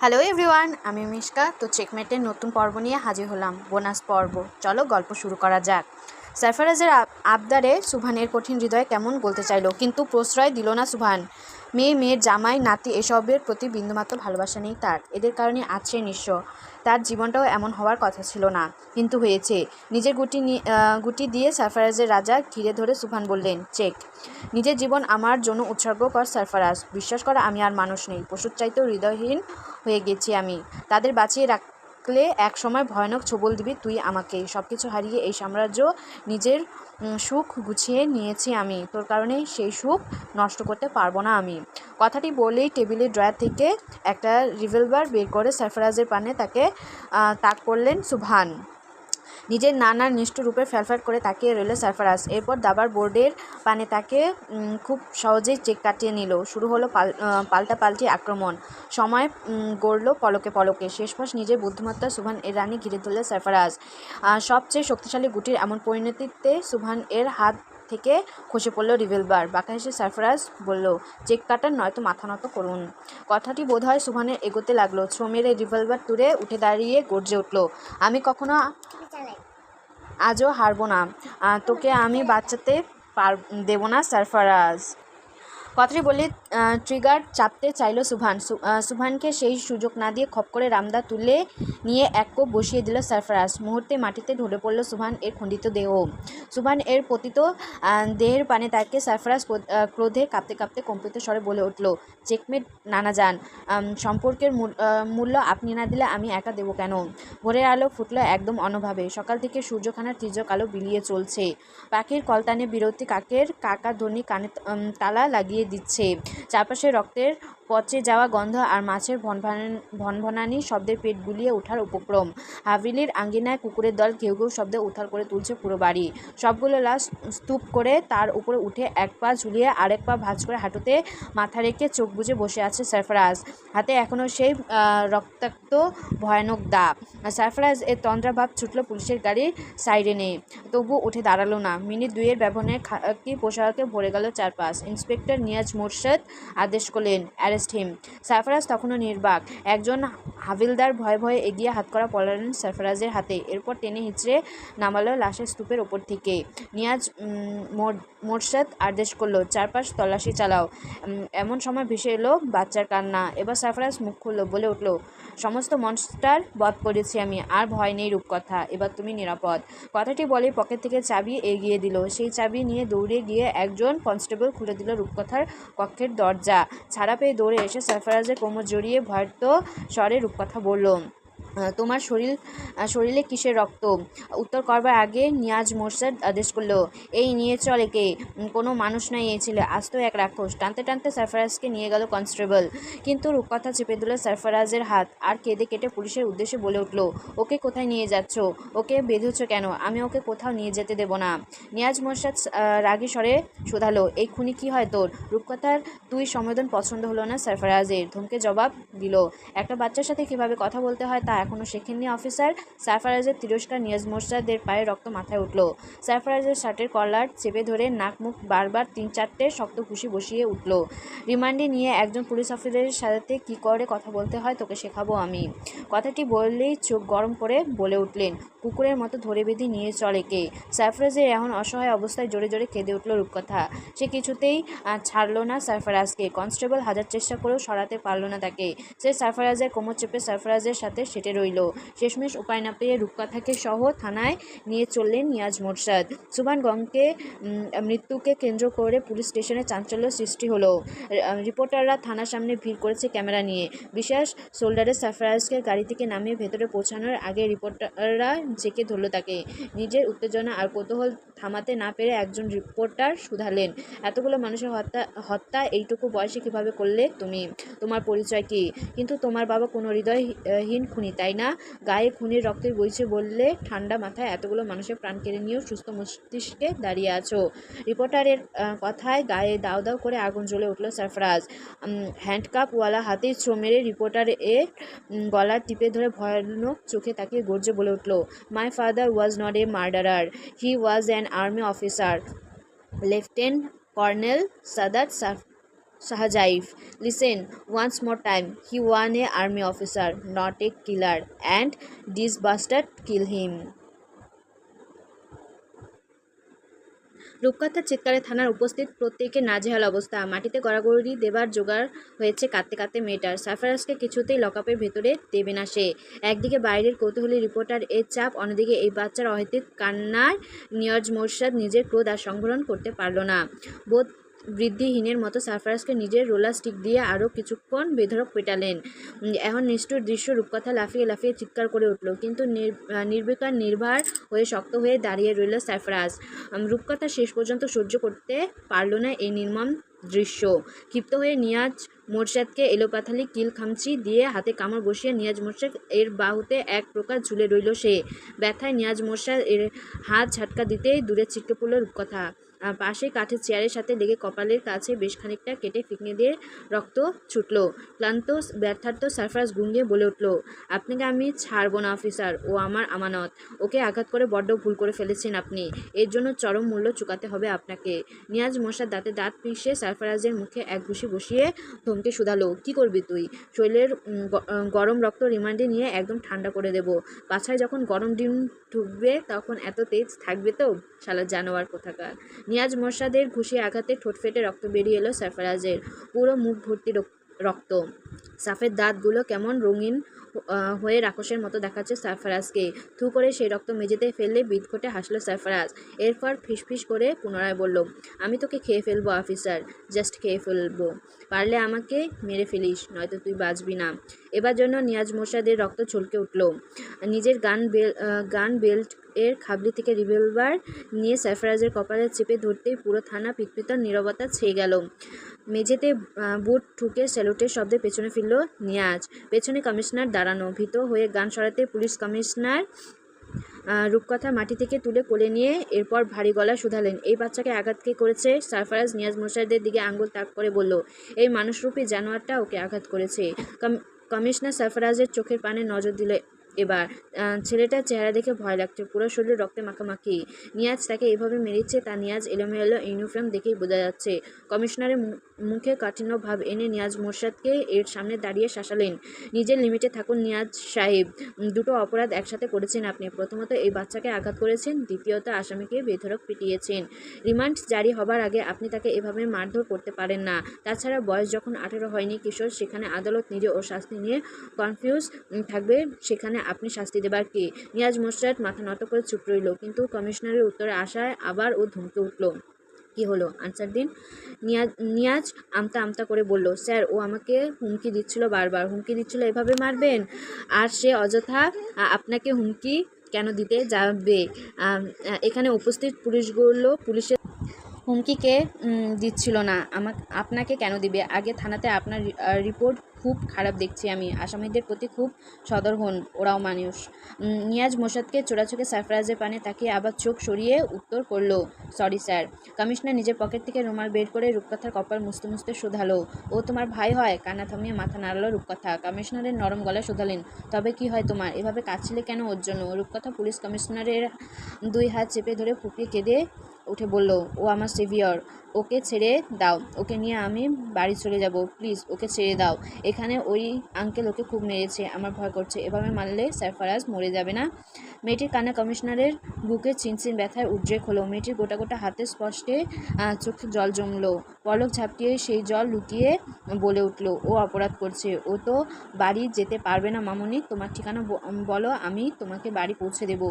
Hello everyone আমি মিশকা। তো চেকমেটের নতুন পর্ব নিয়ে হাজির হলাম। বোনাস পর্ব। চলো গল্প শুরু করা যাক। সারফারাজের আবদারে সুভানের কঠিন হৃদয় কেমন বলতে চাইলো, কিন্তু প্রশ্রয় দিল না সুভান। মেয়ে, মেয়ের জামাই, নাতি এসবের প্রতি বিন্দুমাত্র ভালোবাসা নেই তার। এদের কারণে আছে নিঃস্ব। তার জীবনটাও এমন হওয়ার কথা ছিল না, কিন্তু হয়েছে। নিজের গুটি গুটি দিয়ে সারফারাজের রাজা ঘিরে ধরে সুভান বললেন, চেক। নিজের জীবন আমার জন্য উৎসর্গ কর সারফারাজ। বিশ্বাস করা, আমি আর মানুষ নেই। পশুর চাইতেও হৃদয়হীন হয়ে গেছি আমি। তাদের বাঁচিয়ে রাখলে এক সময় ভয়ানক ছবল দিবি তুই আমাকে সব কিছু হারিয়ে এই সাম্রাজ্য নিজের সুখ গুছিয়ে নিয়েছি আমি। তোর কারণে সেই সুখ নষ্ট করতে পারব না আমি। কথাটি বলেই টেবিলের ড্রয়ার থেকে একটা রিভলভার বের করে সারফরাজের পানে তাকে তাক করলেন সুভান নিজের নানার নিষ্ঠুর রূপে ফ্যালফ্যাল করে তাকিয়ে রইল সারফারাজ। এরপর দাবার বোর্ডের পানে তাকে খুব সহজেই চেক কাটিয়ে নিল। শুরু হলো পাল আহ, পাল্টা পাল্টি আক্রমণ। সময় গড়ল পলকে পলকে। শেষমাস নিজের বুদ্ধিমত্তা সুভান এর রানী ঘিরে ধরল সারফারাজ। সবচেয়ে শক্তিশালী গুটির এমন পরিণতিতে সুভান এর হাত থেকে খসে পড়ল রিভলভার বাঁকা হেসে সারফারাজ বলল চেক কাটার নয়তো মাথা নত করুন। কথাটি বোধহয় সুভানের এগোতে লাগল। ছো মেরে রিভলভার তুলে উঠে দাঁড়িয়ে গর্জে উঠল আমি কখনো আজও হারবো না। তোকে আমি বাঁচাতে পার দেবো না সারফারাজ। কথাটি বলে ট্রিগার চাপতে চাইল সুভান। সুভানকে সেই সুযোগ না দিয়ে খপ করে রামদা তুলে নিয়ে এক কোপ বসিয়ে দিল সারফারাজ। মুহূর্তে মাটিতে ঢলে পড়ল সুভান এর খণ্ডিত দেহ। সুভান এর পতিত দেহের পানে তাকে সারফারাজ ক্রোধ- কাঁপতে কাঁপতে কম্পিত স্বরে বলে উঠল, চেকমেট নানা যান সম্পর্কের মূল- মূল্য আপনি না দিলে আমি একা দেবো কেন? ভোরের আলো ফুটলো একদম অনভাবে সকাল থেকে সূর্যখানার তীর্যক আলো বিলিয়ে চলছে। পাখির কলতানে বিরতি, কাকের কাকা ধ্বনি কানে তালা লাগিয়ে দিচ্ছে। চারপাশে রক্তের পচে যাওয়া গন্ধ আর মাছের ভনভান ভনভনানি শব্দের পেট গুলিয়ে ওঠার উপক্রম। হাভিলির আঙ্গিনায় কুকুরের দল ঘেউ ঘেউ শব্দে উথাল করে তুলছে পুরো বাড়ি। সবগুলো লাশ স্তূপ করে তার উপরে উঠে এক পা ঝুলিয়ে আরেক পা ভাঁজ করে হাঁটুতে মাথা রেখে চোখ বুজে বসে আছে সারফরাজ। হাতে এখনও সেই রক্তাক্ত, ভয়ানক দা। সারফরাজ এর তন্দ্রাভাব ছুটল পুলিশের গাড়ির সাইরেনে। তবু উঠে দাঁড়াল না। মিনিট দুইয়ের ব্যবধানে খাকি পোশাকে ভরে গেল চারপাশ। ইন্সপেক্টর নিয়াজ মোরশেদ আদেশ করলেন হিম সারফরাজ তখনও নির্বাক। একজন হাবিলদার ভয়ে ভয়ে এগিয়ে হাত করা পড়ালেন সারফরাজের হাতে। এরপর টেনে হিঁচড়ে নামালো লাশের স্তূপের ওপর থেকে। নিয়াজ মোরশেদ আদেশ করল, চারপাশ তল্লাশি চালাও। এমন সময় ভেসে এলো বাচ্চার কান্না। এবার সারফরাজ মুখ খুললো, বলে উঠল, সমস্ত মনস্টার বধ করেছি আমি, আর ভয় নেই রূপকথা, এবার তুমি নিরাপদ। কথাটি বলে পকেট থেকে চাবি এগিয়ে দিল। সেই চাবি নিয়ে দৌড়ে গিয়ে একজন কনস্টেবল খুলে দিল রূপকথার কক্ষের দরজা। ছাড়া পেয়ে দৌড়ে এসে সরফরাজের কোমর জড়িয়ে ভয়ার্ত স্বরে রূপকথা বলল তোমার শরীর শরীরে কিসের রক্ত? উত্তর করবার আগে নিয়াজ মোরশেদ আদেশ করল, এই নিয়ে চল একে। কোনো মানুষ নাই এই আস্ত এক রাক্ষস। টানতে টানতে সারফরাজকে নিয়ে গেল কনস্টেবল। কিন্তু রূপকথা চেপে দিল সারফরাজের হাত আর কেঁদে কেটে পুলিশের উদ্দেশ্যে বলে উঠল, ওকে কোথায় নিয়ে যাচ্ছ? ওকে বেঁধেছ কেন? আমি ওকে কোথাও নিয়ে যেতে দেবো না। নিয়াজ মোরশেদ রাগী স্বরে শোধালো এই খুনি কি হয় তোর? রূপকথার তুই সম্বোধন পছন্দ হলো না সারফরাজের? ধমকে জবাব দিল, একটা বাচ্চার সাথে কীভাবে কথা বলতে হয় তা এখনও শেখেননি অফিসার। সারফারাজের তিরস্কার নিয়াজ মোর্শাদের পায়ে রক্ত মাথায় উঠল। সারফারাজের শার্টের কলার চেপে ধরে নাক মুখ বারবার তিন চারটে শক্ত খুশি বসিয়ে উঠল। রিমান্ডে নিয়ে একজন পুলিশ অফিসারের সাথে কি করে কথা বলতে হয় তোকে শেখাবো আমি। কথাটি বললেই চোখ গরম করে বলে উঠলেন। কুকুরের মতো ধরে বেঁধে নিয়ে চলে কে? সারফরাজের এখন অসহায় অবস্থায় জোরে জোরে কেঁদে উঠল রূপকথা। সে কিছুতেই ছাড়লো না সারফরাজকে কনস্টেবল হাজার চেষ্টা করেও সরাতে পারল না তাকে। সে সারফরাজের কোমর চেপে সারফরাজের সাথে সেটে রইল। শেষমেশ উপায় না পেয়ে রূপকথাকে সহ থানায় নিয়ে চললেন নিয়াজ মোরশাদ। সুবান মৃত্যুকে কেন্দ্র করে পুলিশ স্টেশনে চাঞ্চল্য সৃষ্টি হলো। রিপোর্টাররা থানার সামনে ভিড় করেছে ক্যামেরা নিয়ে। বিশেষ সোল্ডারের সারফরাজকে গাড়ি থেকে নামিয়ে ভেতরে পৌঁছানোর আগে রিপোর্টাররা জেকে ধরলো তাকে। নিজের উত্তেজনা আর কৌতূহল থামাতে না পেরে একজন রিপোর্টার শুধালেন। এতগুলো মানুষের হত্যা হত্যা এইটুকু বয়সে কীভাবে করলে তুমি? তোমার পরিচয় কি? কিন্তু তোমার বাবা কোনো হৃদয়হীন খুনি তাই না? গায়ে খুনির রক্তের বইছে বললে ঠান্ডা মাথায় এতগুলো মানুষের প্রাণ কেড়ে নিয়েও সুস্থ মস্তিষ্কে দাঁড়িয়ে আছো। রিপোর্টারের কথায় গায়ে দাও দাও করে আগুন জ্বলে উঠল সারফরাজ। হ্যান্ডকাপওয়ালা হাতে ছো মেরে রিপোর্টার উম, গলা টিপে ধরে ভয়ানক চোখে তাকিয়ে গর্জে বলে উঠল My father was not a murderer, he was an army officer. Lieutenant Colonel Sadat Sahajaif. Listen once more time. He was an army officer, not a killer, and this bastard killed him. রূপকথার চিৎকারে থানার উপস্থিত প্রত্যেকের নাজেহাল অবস্থা। মাটিতে গড়াগড়ি দেবার জোগাড় হয়েছে কাঁদতে কাঁদতে মেয়েটার। সারফারাজকে কিছুতেই লকআপের ভেতরে দেবে না সে। একদিকে বাইরের কৌতূহলী রিপোর্টার এর চাপ, অন্যদিকে এই বাচ্চার অহেতুক কান্নার নিয়জ মোরশাদ নিজের ক্রোধ আর সংবরণ করতে পারল না। বোধ বৃদ্ধিহীনের মতো সারফারাজকে নিজের রোলার স্টিক দিয়ে আরও কিছুক্ষণ বেধরক পেটালেন। এখন নিষ্ঠুর দৃশ্য রূপকথা লাফিয়ে লাফিয়ে চিৎকার করে উঠল, কিন্তু নির- নির্বিকার নির্ভার হয়ে শক্ত হয়ে দাঁড়িয়ে রইল সারফারাজ রূপকথা শেষ পর্যন্ত সহ্য করতে পারল না এই নির্মম দৃশ্য। ক্ষিপ্ত হয়ে নিয়াজ মোরশেদকে এলোপাথালি কিল খামচি দিয়ে হাতে কামড় বসিয়ে নিয়াজ মোরশেদ এর বাহুতে এক প্রকার ঝুলে রইল সে। ব্যথায় নিয়াজ মোরশেদ এর হাত ঝাটকা দিতেই দূরে ছিটকে পড়ল রূপকথা। পাশে কাঠের চেয়ারের সাথে লেগে কপালের কাছে বেশ খানিকটা কেটে ফিকনে দিয়ে রক্ত ছুটল। ক্লান্ত ব্যর্থার্থ সারফরাজ গুঙ্গিয়ে বলে উঠল, আপনাকে আমি ছাড়বো না, অফিসার। ও আমার আমানত। ওকে আঘাত করে বড্ড ভুল করে ফেলেছেন আপনি। এর জন্য চরম মূল্য চুকাতে হবে আপনাকে। নিয়াজ মশার দাঁতে দাঁত পিষে সারফরাজের মুখে এক ঘুষি বসিয়ে ধমকে শুধালো। কি করবি তুই? শরীরের গরম রক্ত রিমান্ডে নিয়ে একদম ঠান্ডা করে দেব। বাছায় যখন গরম ডিম ঢুকবে তখন এত তেজ থাকবে তো? শালা জানোয়ার কোথাকার। নিয়াজ মশাদের ঘুষি আঘাতে ঠোঁট ফেটে রক্ত বেরিয়ে এলো সারফরাজের পুরো মুখ ভর্তি রক- রক্ত। সাফের দাঁতগুলো কেমন রঙিন হয়ে রাক্ষসের মতো দেখাচ্ছে সারফারাজকে থু করে সেই রক্ত মেঝেতে ফেললে বিদঘটে হাসলো সারফারাজ এরপর ফিসফিস করে পুনরায় বলল, আমি তোকে খেয়ে ফেলব, অফিসার, জাস্ট খেয়ে ফেলব। পারলে আমাকে মেরে ফেলিস, নয়তো তুই বাঁচবি না। এবার জন্য নিয়াজ মোর্শাদের রক্ত ছলকে উঠল। নিজের গান বেল গান বেল্ট এর খাবলি থেকে রিভলভার নিয়ে সারফরাজের কপালে চেপে ধরতেই পুরো থানা পিতপিতর নীরবতা ছেয়ে গেল। মেঝেতে বুট ঠুকে স্যালুটের শব্দে পেছনে ফিরল নিয়াজ। পেছনে কমিশনার দাঁড়ানো। ভীত হয়ে গান সরাতে পুলিশ কমিশনার রূপকথা মাটি থেকে তুলে কোলে নিয়ে এরপর ভারী গলা শুধালেন। এই বাচ্চাকে আঘাত কে করেছে? সারফারাজ নিয়াজ মোশারদের দিকে আঙ্গুল তাক করে বলল, এই মানুষরূপী জানোয়ারটা ওকে আঘাত করেছে। কমিশনার সারফারাজের চোখের পানে নজর দিল এবার। ছেলেটার চেহারা দেখে ভয় লাগছে, পুরো শরীর রক্তে মাখামাখি। নিয়াজ তাকে এভাবে মেরেছে তা নিয়াজ এলোমেলো ইউনিফর্ম দেখেই বোঝা যাচ্ছে। কমিশনারের মুখে কাঠিন্য ভাব এনে নিয়াজ মোরশাদকে এর সামনে দাঁড়িয়ে শাসালেন। নিজের লিমিটে থাকুন নিয়াজ সাহেব। দুটো অপরাধ একসাথে করেছেন আপনি। প্রথমত, এই বাচ্চাকে আঘাত করেছেন। দ্বিতীয়ত, আসামিকে বেধড়ক পিটিয়েছেন। রিমান্ড জারি হবার আগে আপনি তাকে এভাবে মারধর করতে পারেন না। তাছাড়া, বয়স যখন আঠেরো হয়নি, কিশোর, সেখানে আদালত নিজে ও শাস্তি নিয়ে কনফিউজ থাকবে। সেখানে আপনি শাস্তি দেবার কে? নিয়াজ মোশরাত মাথা নত করে চুপ রইল, কিন্তু কমিশনারের উত্তরে আসায় আবার ও ধমকে উঠল। কি হলো? আনসার দিন। নিয়াজ নিয়াজ আমতা আমতা করে বলল, স্যার, ও আমাকে হুমকি দিচ্ছিল বারবার। হুমকি দিচ্ছিল এভাবে মারবেন? আর সে অযথা আপনাকে হুমকি কেন দিতে যাবে? এখানে উপস্থিত পুলিশগুলো, পুলিশের হুমকিকে দিচ্ছিল না। আমাকে, আপনাকে কেন দিবে? আগে থানাতে আপনার রিপোর্ট খুব খারাপ দেখছি আমি। আসামিদের প্রতি খুব সদর হন ওরাও মানুষ। নিয়াজ মোসাদকে চোরাচোখে সারফরাজের পানে তাকিয়ে আবার চোখ সরিয়ে উত্তর করল, সরি স্যার, কমিশনার নিজের পকেট থেকে রুমাল বের করে রূপকথার কপাল মুছতে মুছতে শোধালো। ও তোমার ভাই হয়? কান্না থামিয়ে মাথা নাড়ালো রূপকথা। কমিশনারের নরম গলায় শোধালেন, তবে কি হয় তোমার? এভাবে কাঁদছিলে কেন ওর জন্য? রূপকথা পুলিশ কমিশনারের দুই হাত চেপে ধরে ফুপিয়ে কেঁদে উঠে বলল, ও আমার সেভিয়র ওকে ছেড়ে দাও, ওকে নিয়ে আমি বাড়ি চলে যাব প্লিজ ওকে ছেড়ে দাও। এখানে ওই আঙ্কেল ওকে খুব মেরেছে, আমার ভয় করছে, এভাবে মারলে সারফারাজ মরে যাবে না? মেয়েটির কানা কমিশনারের বুকে চিনচিন ব্যথায় উদ্রেক হলো। মেয়েটির গোটা গোটা হাতে স্পষ্টে চোখে জল জমলো। পলক ঝাপটিয়ে সেই জল লুকিয়ে বলে উঠল, ও অপরাধ করছে, ও তো বাড়ি যেতে পারবে না মামনি, তোমার ঠিকানা বলো, আমি তোমাকে বাড়ি পৌঁছে দেবো।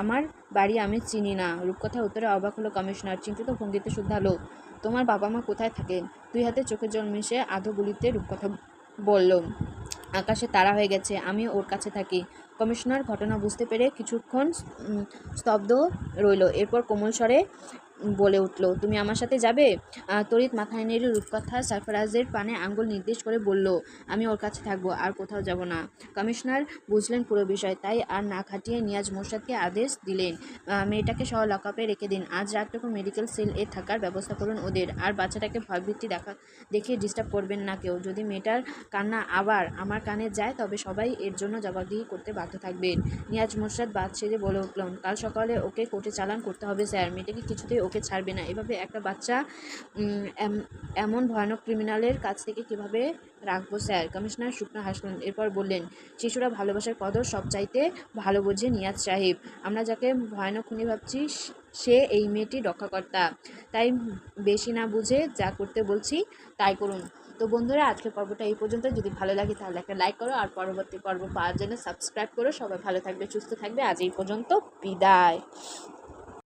আমার বাড়ি আমি চিনি না। রূপকথার উত্তরে অবাক হলো কমিশনার। চিন্তিত ভঙ্গিতে শুধালো তোমার বাবা মা কোথায় থাকে? দুই হাতে চোখের জল মিশে আধো গুলিতে রূপকথা বলল, আকাশে তারা হয়ে গেছে আমি ওর কাছে থাকি। কমিশনার ঘটনা বুঝতে পেরে কিছুক্ষণ স্তব্ধ রইল। এরপর কোমল স্বরে বলে উঠল, তুমি আমার সাথে যাবে? তড়িৎ মাথায় নেড়ে রূপকথা সারফরাজের পানে আঙ্গুল নির্দেশ করে বলল, আমি ওর কাছে থাকব, আর কোথাও যাব না। কমিশনার বুঝলেন পুরো বিষয়, তাই আর না খাটিয়ে নিয়াজ মোরশাদকে আদেশ দিলেন মেয়েটাকে সহ লকআপে রেখে দিন, আজ রাতটুকু মেডিকেল সেল এ থাকার ব্যবস্থা করুন ওদের, আর বাচ্চাটাকে ভয়ভীতি দেখা, দেখে ডিস্টার্ব করবেন না কেউ, যদি মেয়েটার কান্না আবার আমার কানে যায়, তবে সবাই এর জন্য জবাবদিহি করতে বাধ্য থাকবেন। নিয়াজ মোরশাদ বাদ সেরে বলে উঠলেন, কাল সকালে ওকে কোর্টে চালান করতে হবে, স্যার, মেয়েটাকে কিছুতেই কাউকে ছাড়বে না। এভাবে একটা বাচ্চা এম- এমন ভয়ানক ক্রিমিনালের কাছ থেকে কীভাবে রাখব স্যার? কমিশনার শুকনো হাসলেন, এরপর বললেন, শিশুরা ভালোবাসার কদর সব চাইতে ভালো বোঝে নিয়াজ সাহেব। আমরা যাকে ভয়ানক খুনি ভাবছি, সে এই মেয়েটি রক্ষাকর্তা। তাই বেশি না বুঝে যা করতে বলছি, তাই করুন। তো বন্ধুরা, আজকের পর্বটা এই পর্যন্ত। যদি ভালো লাগে তাহলে একটা লাইক করো, আর পরবর্তী পর্ব পাওয়ার জন্য সাবস্ক্রাইব করো। সবাই ভালো থাকবে, সুস্থ থাকবে। আজ এই পর্যন্ত বিদায়।